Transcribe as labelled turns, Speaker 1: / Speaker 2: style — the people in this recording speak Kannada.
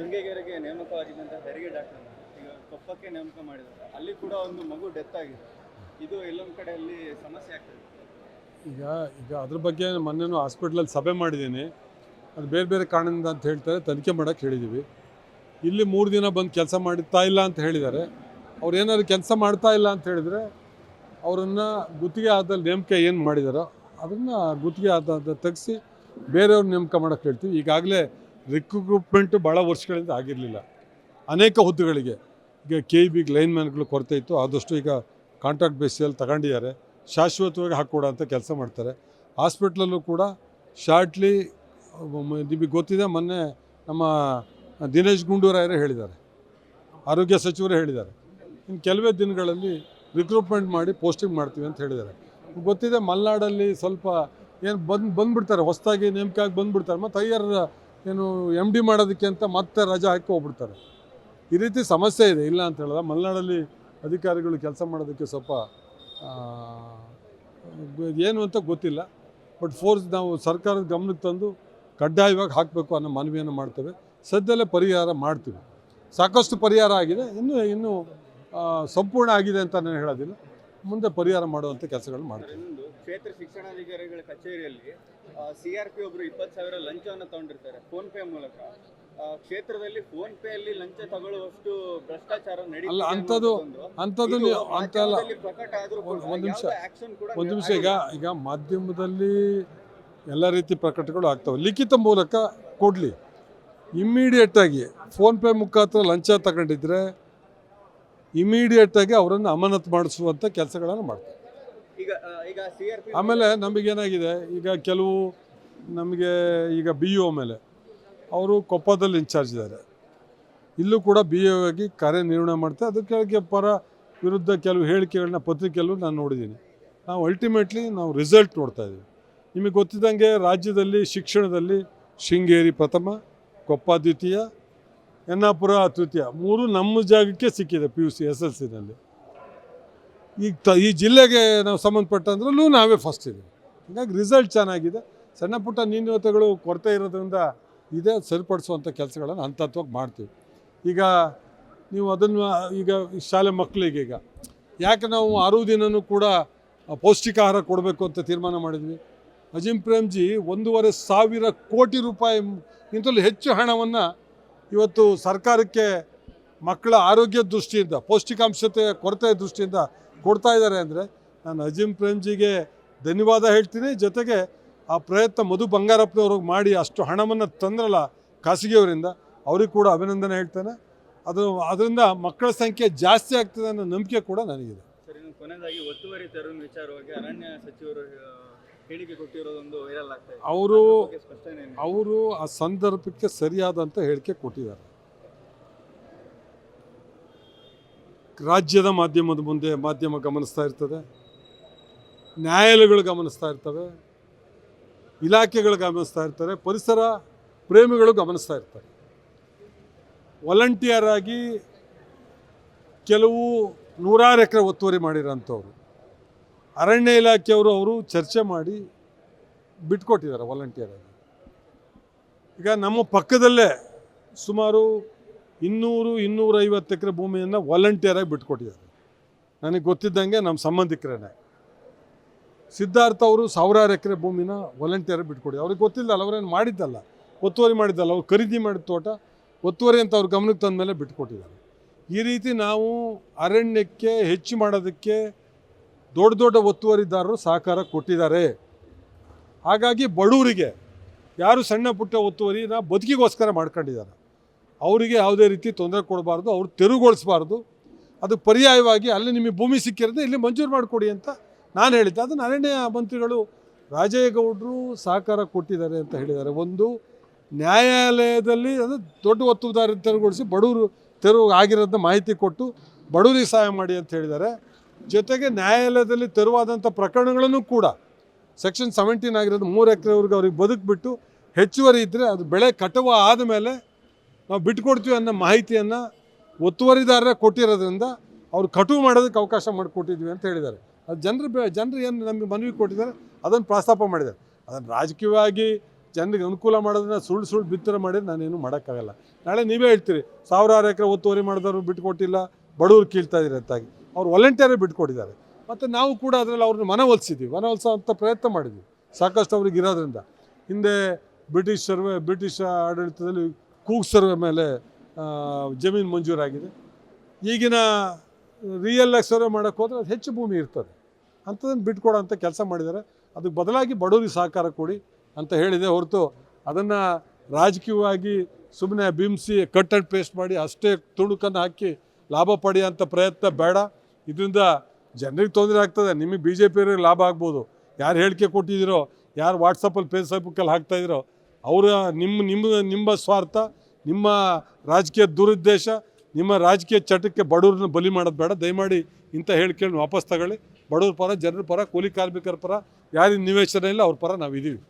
Speaker 1: ಶೃಂಗೇರಿಗೆ ನೇಮಕವಾಗಿದ್ದಂಥ ಹೆರಿಗೆ ಡಾಕ್ಟರ್ ಈಗ ಕೊಪ್ಪಕ್ಕೆ ನೇಮಕ ಮಾಡಿದ್ದಾರೆ. ಅಲ್ಲಿ ಕೂಡ ಒಂದು ಮಗು ಡೆತ್ ಆಗಿದೆ. ಇದು ಎಲ್ಲೊಂದು ಕಡೆಯಲ್ಲಿ ಸಮಸ್ಯೆ ಆಗ್ತದೆ.
Speaker 2: ಈಗ ಈಗ ಅದ್ರ ಬಗ್ಗೆ ಮೊನ್ನೆನು ಹಾಸ್ಪಿಟ್ಲಲ್ಲಿ ಸಭೆ ಮಾಡಿದ್ದೀನಿ. ಅದು ಬೇರೆ ಬೇರೆ ಕಾರಣದಿಂದ ಅಂತ ಹೇಳ್ತಾರೆ, ತನಿಖೆ ಮಾಡೋಕ್ಕೆ ಹೇಳಿದ್ದೀವಿ ಇಲ್ಲಿ ಮೂರು ದಿನ ಬಂದು ಕೆಲಸ ಮಾಡ್ತಾ ಇಲ್ಲ ಅಂತ ಹೇಳಿದ್ದಾರೆ. ಅವ್ರು ಏನಾದ್ರು ಕೆಲಸ ಮಾಡ್ತಾ ಇಲ್ಲ ಅಂತ ಹೇಳಿದರೆ ಅವರನ್ನು ಗುತ್ತಿಗೆ ಆದಲ್ಲಿ ನೇಮಕ ಏನು ಮಾಡಿದಾರೋ ಅದನ್ನು ಗುತ್ತಿಗೆ ಆದ ತೆಗೆಸಿ ಬೇರೆಯವ್ರ ನೇಮಕ ಮಾಡೋಕ್ಕೆ ಹೇಳ್ತೀವಿ. ಈಗಾಗಲೇ ರಿಕ್ರೂಟ್ಮೆಂಟು ಭಾಳ ವರ್ಷಗಳಿಂದ ಆಗಿರಲಿಲ್ಲ. ಅನೇಕ ಹುದ್ದೆಗಳಿಗೆ ಈಗ ಕೆ ಇ ಬಿಗೆ ಲೈನ್ಮ್ಯಾನ್ಗಳು ಕೊರತೆ ಇತ್ತು. ಆದಷ್ಟು ಈಗ ಕಾಂಟ್ರಾಕ್ಟ್ ಬೇಸಿಯಲ್ಲಿ ತಗೊಂಡಿದ್ದಾರೆ. ಶಾಶ್ವತವಾಗಿ ಹಾಕ್ಕೊಡ ಅಂತ ಕೆಲಸ ಮಾಡ್ತಾರೆ. ಹಾಸ್ಪಿಟ್ಲಲ್ಲೂ ಕೂಡ ಶಾರ್ಟ್ಲಿ ನಿಮಗೆ ಗೊತ್ತಿದೆ, ಮೊನ್ನೆ ನಮ್ಮ ದಿನೇಶ್ ಗುಂಡೂರಾಯರೇ ಹೇಳಿದ್ದಾರೆ. ಆರೋಗ್ಯ ಸಚಿವರೇ ಹೇಳಿದ್ದಾರೆ. ಇನ್ನು ಕೆಲವೇ ದಿನಗಳಲ್ಲಿ ರಿಕ್ರೂಟ್ಮೆಂಟ್ ಮಾಡಿ ಪೋಸ್ಟಿಂಗ್ ಮಾಡ್ತೀವಿ ಅಂತ ಹೇಳಿದ್ದಾರೆ. ಗೊತ್ತಿದೆ, ಮಲೆನಾಡಲ್ಲಿ ಸ್ವಲ್ಪ ಏನು ಬಂದು ಬಂದುಬಿಡ್ತಾರೆ, ಹೊಸದಾಗಿ ನೇಮಕ ಆಗಿ ಬಂದುಬಿಡ್ತಾರೆ, ಮತ್ತು ಹೈಯರ್ ಏನು ಎಂ ಡಿ ಮಾಡೋದಕ್ಕೆ ಅಂತ ಮತ್ತೆ ರಜೆ ಹಾಕಿ ಹೋಗ್ಬಿಡ್ತಾರೆ. ಈ ರೀತಿ ಸಮಸ್ಯೆ ಇದೆ, ಇಲ್ಲ ಅಂತ ಹೇಳಿದ ಮಲೆನಾಡಲ್ಲಿ ಅಧಿಕಾರಿಗಳು ಕೆಲಸ ಮಾಡೋದಕ್ಕೆ ಸ್ವಲ್ಪ ಏನು ಅಂತ ಗೊತ್ತಿಲ್ಲ. ಬಟ್ ಫೋರ್ಸ್ ನಾವು ಸರ್ಕಾರದ ಗಮನಕ್ಕೆ ತಂದು ಕಡ್ಡಾಯವಾಗಿ ಹಾಕಬೇಕು ಅನ್ನೋ ಮನವಿಯನ್ನು ಮಾಡ್ತೇವೆ. ಸದ್ಯದಲ್ಲೇ ಪರಿಹಾರ ಮಾಡ್ತೀವಿ. ಸಾಕಷ್ಟು ಪರಿಹಾರ ಆಗಿದೆ. ಇನ್ನೂ ಇನ್ನೂ ಸಂಪೂರ್ಣ ಆಗಿದೆ ಅಂತ ನಾನು ಹೇಳೋದಿಲ್ಲ. ಮುಂದೆ ಪರಿಹಾರ ಮಾಡುವಂಥ ಕೆಲಸಗಳು ಮಾಡ್ತೀವಿ.
Speaker 1: ಕ್ಷೇತ್ರ ಶಿಕ್ಷಣಾಧಿಕಾರಿಗಳ ಕಚೇರಿಯಲ್ಲಿ ಸಿ ಆರ್ ಪಿ ಒಬ್ರು ಇಪ್ಪತ್ತು ಸಾವಿರ ಲಂಚವನ್ನು ತಗೊಂಡಿರ್ತಾರೆ ಫೋನ್ ಪೇ ಮೂಲಕ. ಕ್ಷೇತ್ರದಲ್ಲಿ ಫೋನ್ ಪೇ ಅಲ್ಲಿ ಲಂಚ ತಗೊಳ್ಳುವಷ್ಟು ಭ್ರಷ್ಟಾಚಾರ
Speaker 2: ಅಲ್ಲ, ಅಂಥದ್ದು- ಅಂಥದ್ದು ಅಂತೆಲ್ಲ ಒಂದ್- ನಿಮಿಷ. ಒಂದು ನಿಮಿಷ ಈಗ ಈಗ ಮಾಧ್ಯಮದಲ್ಲಿ ಎಲ್ಲ ರೀತಿ ಪ್ರಕಟಗಳು ಆಗ್ತವೆ. ಲಿಖಿತ ಮೂಲಕ ಕೊಡಲಿ. ಇಮ್ಮಿಡಿಯೇಟಾಗಿ ಫೋನ್ಪೇ ಮುಖಾಂತರ ಲಂಚ ತಗೊಂಡಿದ್ರೆ ಇಮಿಡಿಯೇಟಾಗಿ ಅವರನ್ನು ಅಮಾನತು ಮಾಡಿಸುವಂಥ ಕೆಲಸಗಳನ್ನು ಮಾಡ್ತಾರೆ. ಆಮೇಲೆ ನಮಗೇನಾಗಿದೆ ಈಗ ಕೆಲವು ನಮಗೆ ಈಗ ಬಿ ಒ ಮೇಲೆ ಅವರು ಕೊಪ್ಪದಲ್ಲಿ ಇನ್ಚಾರ್ಜ್ ಇದ್ದಾರೆ. ಇಲ್ಲೂ ಕೂಡ ಬಿ ಒ ಆಗಿ ಕಾರ್ಯನಿರ್ವಹಣೆ ಮಾಡ್ತಾರೆ ಅದಕ್ಕೆ ಪರ ವಿರುದ್ಧ ಕೆಲವು ಹೇಳಿಕೆಗಳನ್ನ ಪತ್ರಿಕೆಯಲ್ಲೂ ನಾನು ನೋಡಿದ್ದೀನಿ. ನಾವು ಅಲ್ಟಿಮೇಟ್ಲಿ ನಾವು ರಿಸಲ್ಟ್ ನೋಡ್ತಾ ಇದ್ದೀವಿ. ನಿಮಗೆ ಗೊತ್ತಿದ್ದಂಗೆ ರಾಜ್ಯದಲ್ಲಿ, ಶಿಕ್ಷಣದಲ್ಲಿ ಶೃಂಗೇರಿ ಪ್ರಥಮ, ಕೊಪ್ಪ ದ್ವಿತೀಯ ಎನ್ನಾಪುರ ತೃತೀಯ ಮೂರು ನಮ್ಮ ಜಾಗಕ್ಕೆ ಸಿಕ್ಕಿದೆ P U C S L ಸಿನಲ್ಲಿ ಈಗ ತ, ಈ ಜಿಲ್ಲೆಗೆ ನಾವು ಸಂಬಂಧಪಟ್ಟಂದ್ರಲ್ಲೂ ನಾವೇ ಫಸ್ಟ್ ಇದ್ದೀವಿ. ಹೀಗಾಗಿ ರಿಸಲ್ಟ್ ಚೆನ್ನಾಗಿದೆ. ಸಣ್ಣ ಪುಟ್ಟ ನ್ಯೂನತೆಗಳು ಕೊರತೆ ಇರೋದ್ರಿಂದ ಇದೇ ಸರಿಪಡಿಸುವಂಥ ಕೆಲಸಗಳನ್ನು ಹಂತತ್ವಾಗಿ ಮಾಡ್ತೀವಿ. ಈಗ ನೀವು ಅದನ್ನು, ಈಗ ಶಾಲೆ ಮಕ್ಕಳಿಗೆ ಈಗ, ಯಾಕೆ ನಾವು ಆರು ದಿನನೂ ಕೂಡ ಪೌಷ್ಟಿಕ ಆಹಾರ ಕೊಡಬೇಕು ಅಂತ ತೀರ್ಮಾನ ಮಾಡಿದ್ವಿ? ಅಜಿಂ ಪ್ರೇಮ್ಜಿ ಒಂದೂವರೆ ಸಾವಿರ ಕೋಟಿ ರೂಪಾಯಿ ಇಂತಲೂ ಹೆಚ್ಚು ಹಣವನ್ನು ಇವತ್ತು ಸರ್ಕಾರಕ್ಕೆ ಮಕ್ಕಳ ಆರೋಗ್ಯ ದೃಷ್ಟಿಯಿಂದ, ಪೌಷ್ಟಿಕಾಂಶತೆ ಕೊರತೆ ದೃಷ್ಟಿಯಿಂದ ಕೊಡ್ತಾ ಇದ್ದಾರೆ ಅಂದರೆ ನಾನು ಅಜಿಮ್ ಪ್ರೇಮ್ಜಿಗೆ ಧನ್ಯವಾದ ಹೇಳ್ತೀನಿ. ಜೊತೆಗೆ ಆ ಪ್ರಯತ್ನ ಮಧು ಬಂಗಾರಪ್ಪನವ್ರಿಗೆ ಮಾಡಿ ಅಷ್ಟು ಹಣವನ್ನು ತಂದ್ರಲ್ಲ ಖಾಸಗಿಯವರಿಂದ ಅವ್ರಿಗೆ ಕೂಡ ಅಭಿನಂದನೆ ಹೇಳ್ತೇನೆ. ಅದು ಅದರಿಂದ ಮಕ್ಕಳ ಸಂಖ್ಯೆ ಜಾಸ್ತಿ ಆಗ್ತದೆ ಅನ್ನೋ ನಂಬಿಕೆ ಕೂಡ ನನಗಿದೆ.
Speaker 1: ಸರ್ ಇನ್ನು ಕೊನೆಯದಾಗಿ ಒತ್ತುವರಿ ತೆರವಿನ ವಿಚಾರವಾಗಿ ಅರಣ್ಯ ಸಚಿವರು ಆ, ಹೇಳಿಕೆ ಕೊಟ್ಟಿರೋದೊಂದು ವೈರಲ್ ಆಗ್ತಾ
Speaker 2: ಅವರು? ಅವರು ಆ ಸಂದರ್ಭಕ್ಕೆ ಸರಿಯಾದಂಥ ಹೇಳಿಕೆ ಕೊಟ್ಟಿದ್ದಾರೆ. ರಾಜ್ಯದ ಮಾಧ್ಯಮದ ಮುಂದೆ ಮಾಧ್ಯಮ ಗಮನಿಸ್ತಾ ಇರ್ತದೆ. ನ್ಯಾಯಾಲಯಗಳು ಗಮನಿಸ್ತಾ ಇರ್ತವೆ. ಇಲಾಖೆಗಳು ಗಮನಿಸ್ತಾ ಇರ್ತಾರೆ ಪರಿಸರ ಪ್ರೇಮಿಗಳು ಗಮನಿಸ್ತಾ ಇರ್ತಾರೆ ವಾಲಂಟಿಯರ್ ಆಗಿ ಕೆಲವು ನೂರಾರು ಎಕರೆ ಒತ್ತುವರಿ ಮಾಡಿರೋಂಥವ್ರು. ಅರಣ್ಯ ಇಲಾಖೆಯವರು ಅವರು ಚರ್ಚೆ ಮಾಡಿ ಬಿಟ್ಕೊಟ್ಟಿದ್ದಾರೆ ವಾಲಂಟಿಯರ್ ಆಗಿ. ಈಗ ನಮ್ಮ ಪಕ್ಕದಲ್ಲೇ ಸುಮಾರು ಇನ್ನೂರು, ಇನ್ನೂರೈವತ್ತು ಎಕರೆ ಭೂಮಿಯನ್ನು ವಾಲಂಟಿಯರ್ ಆಗಿ ಬಿಟ್ಕೊಟ್ಟಿದ್ದಾರೆ. ನನಗೆ ಗೊತ್ತಿದ್ದಂಗೆ ನಮ್ಮ ಸಂಬಂಧಿಕರೇನೆ. ಸಿದ್ಧಾರ್ಥ ಅವರು ಸಾವಿರಾರು ಎಕರೆ ಭೂಮಿನ ವಾಲಂಟಿಯರ್ ಬಿಟ್ಕೊಡಿ. ಅವ್ರಿಗೆ ಗೊತ್ತಿಲ್ಲ ಅವ್ರೇನು ಮಾಡಿದ್ದಲ್ಲ. ಒತ್ತುವರಿ ಮಾಡಿದ್ದಲ್ಲ, ಅವ್ರು ಖರೀದಿ ಮಾಡಿದ ತೋಟ, ಒತ್ತುವರಿ ಅಂತ ಅವ್ರ ಗಮನಕ್ಕೆ ತಂದ ಮೇಲೆ ಬಿಟ್ಕೊಟ್ಟಿದ್ದಾರೆ. ಈ ರೀತಿ ನಾವು ಅರಣ್ಯಕ್ಕೆ ಹೆಚ್ಚು ಮಾಡೋದಕ್ಕೆ ದೊಡ್ಡ ದೊಡ್ಡ ಒತ್ತುವರಿದಾರರು ಸಹಕಾರ ಕೊಟ್ಟಿದ್ದಾರೆ. ಹಾಗಾಗಿ ಬಡವರಿಗೆ ಯಾರು ಸಣ್ಣ ಪುಟ್ಟ ಒತ್ತುವರಿನ ಬದುಕಿಗೋಸ್ಕರ ಮಾಡ್ಕೊಂಡಿದ್ದಾರೆ. ಅವರಿಗೆ ಯಾವುದೇ ರೀತಿ ತೊಂದರೆ ಕೊಡಬಾರ್ದು, ಅವ್ರು ತೆರವುಗೊಳಿಸಬಾರ್ದು. ಅದು ಪರ್ಯಾಯವಾಗಿ ಅಲ್ಲಿ ನಿಮಗೆ ಭೂಮಿ ಸಿಕ್ಕಿರೋದು ಇಲ್ಲಿ ಮಂಜೂರು ಮಾಡಿಕೊಡಿ ಅಂತ ನಾನು ಹೇಳಿದ್ದೆ. ಅದನ್ನು ಅರಣ್ಯ ಮಂತ್ರಿಗಳು ರಾಜೇಗೌಡರು ಸಹಕಾರ ಕೊಟ್ಟಿದ್ದಾರೆ ಅಂತ ಹೇಳಿದ್ದಾರೆ. ಒಂದು ನ್ಯಾಯಾಲಯದಲ್ಲಿ ಅದು ದೊಡ್ಡ ಒತ್ತುದಾರ ತೆರವುಗೊಳಿಸಿ ಬಡವರು ತೆರವು ಆಗಿರೋದನ್ನ ಮಾಹಿತಿ ಕೊಟ್ಟು ಬಡವರಿಗೆ ಸಹಾಯ ಮಾಡಿ ಅಂತ ಹೇಳಿದ್ದಾರೆ. ಜೊತೆಗೆ ನ್ಯಾಯಾಲಯದಲ್ಲಿ ತೆರವಾದಂಥ ಪ್ರಕರಣಗಳನ್ನು ಕೂಡ ಸೆಕ್ಷನ್ ಸೆವೆಂಟೀನ್ ಆಗಿರೋದು ಮೂರು ಎಕರೆವರೆಗೆ ಅವ್ರಿಗೆ ಬದುಕಿಬಿಟ್ಟು ಹೆಚ್ಚುವರಿ ಇದ್ದರೆ ಅದು ಬೆಳೆ ಕಟಾವು ಆದಮೇಲೆ ನಾವು ಬಿಟ್ಕೊಡ್ತೀವಿ ಅನ್ನೋ ಮಾಹಿತಿಯನ್ನು ಒತ್ತುವರಿದಾರರೇ ಕೊಟ್ಟಿರೋದ್ರಿಂದ ಅವ್ರು ಕಟು ಮಾಡೋದಕ್ಕೆ ಅವಕಾಶ ಮಾಡಿಕೊಟ್ಟಿದ್ವಿ ಅಂತ ಹೇಳಿದ್ದಾರೆ. ಅದು ಜನರು ಜನರು ಏನು ನಮಗೆ ಮನವಿ ಕೊಟ್ಟಿದ್ದಾರೆ, ಅದನ್ನು ಪ್ರಸ್ತಾಪ ಮಾಡಿದ್ದಾರೆ. ಅದನ್ನು ರಾಜಕೀಯವಾಗಿ ಜನರಿಗೆ ಅನುಕೂಲ ಮಾಡೋದನ್ನ ಸುಳ್ಳು ಸುಳ್ಳು ಬಿತ್ತರ ಮಾಡಿದ್ರೆ ನಾನೇನು ಮಾಡೋಕ್ಕಾಗಲ್ಲ. ನಾಳೆ ನೀವೇ ಹೇಳ್ತೀರಿ, ಸಾವಿರಾರು ಎಕರೆ ಒತ್ತುವರಿ ಮಾಡಿದವರು ಬಿಟ್ಕೊಟ್ಟಿಲ್ಲ, ಬಡವ್ರು ಕೀಳ್ತಾ ಇದ್ದಾರೆ ಅಂತಾಗಿ. ಅವ್ರು ವಾಲಂಟಿಯರೇ ಬಿಟ್ಕೊಟ್ಟಿದ್ದಾರೆ. ಮತ್ತು ನಾವು ಕೂಡ ಅದರಲ್ಲಿ ಅವ್ರನ್ನ ಮನವೊಲಿಸಿದ್ದೀವಿ ಮನವೊಲಿಸೋ ಅಂತ ಪ್ರಯತ್ನ ಮಾಡಿದ್ವಿ ಸಾಕಷ್ಟು ಅವ್ರಿಗೆ ಇರೋದ್ರಿಂದ. ಹಿಂದೆ ಬ್ರಿಟಿಷ್ ಸರ್ವೆ ಬ್ರಿಟಿಷ್ ಆಡಳಿತದಲ್ಲಿ ಕೂಗ್ ಸರ್ವೆ ಮೇಲೆ ಜಮೀನು ಮಂಜೂರಾಗಿದೆ. ಈಗಿನ ರಿಯಲ್ ಆಗಿ ಸರ್ವೆ ಮಾಡೋಕ್ಕೆ ಹೋದರೆ ಅದು ಹೆಚ್ಚು ಭೂಮಿ ಇರ್ತದೆ. ಅಂಥದ್ದನ್ನು ಬಿಟ್ಕೊಡೋ ಅಂತ ಕೆಲಸ ಮಾಡಿದ್ದಾರೆ. ಅದಕ್ಕೆ ಬದಲಾಗಿ ಬಡವರಿಗೆ ಸಹಕಾರ ಕೊಡಿ ಅಂತ ಹೇಳಿದೆ. ಹೊರತು ಅದನ್ನು ರಾಜಕೀಯವಾಗಿ ಸುಮ್ಮನೆ ಬಿಂಬಿಸಿ ಕಟ್ ಆ್ಯಂಡ್ ಪೇಸ್ಟ್ ಮಾಡಿ ಅಷ್ಟೇ ತುಣುಕನ್ನು ಹಾಕಿ ಲಾಭ ಪಡೆಯೋಂಥ ಪ್ರಯತ್ನ ಬೇಡ. ಇದರಿಂದ ಜನರಿಗೆ ತೊಂದರೆ ಆಗ್ತದೆ. ನಿಮಗೆ ಬಿ ಜೆ ಪಿಯವ್ರಿಗೆ ಲಾಭ ಆಗ್ಬೋದು. ಯಾರು ಹೇಳಿಕೆ ಕೊಟ್ಟಿದ್ದೀರೋ, ಯಾರು ವಾಟ್ಸಪ್ಪಲ್ಲಿ ಫೇಸ್ಬುಕ್ಕಲ್ಲಿ ಹಾಕ್ತಾಯಿದ್ದೀರೋ ಅವರ ನಿಮ್ಮ ನಿಮ್ಮ ನಿಮ್ಮ ಸ್ವಾರ್ಥ, ನಿಮ್ಮ ರಾಜಕೀಯ ದುರುದ್ದೇಶ, ನಿಮ್ಮ ರಾಜಕೀಯ ಚಟಕ್ಕೆ ಬಡವ್ರನ್ನ ಬಲಿ ಮಾಡೋದು ಬೇಡ. ದಯಮಾಡಿ ಇಂಥ ಕೇಳಿ ವಾಪಸ್ ತಗೊಳ್ಳಿ. ಬಡವ್ರ ಪರ, ಜನರ ಪರ, ಕೂಲಿ ಕಾರ್ಮಿಕರ ಪರ ಯಾರಿಗೆ ನಿವೇಶನ ಇಲ್ಲ, ಅವ್ರ ಪರ ನಾವಿದ್ದೀವಿ.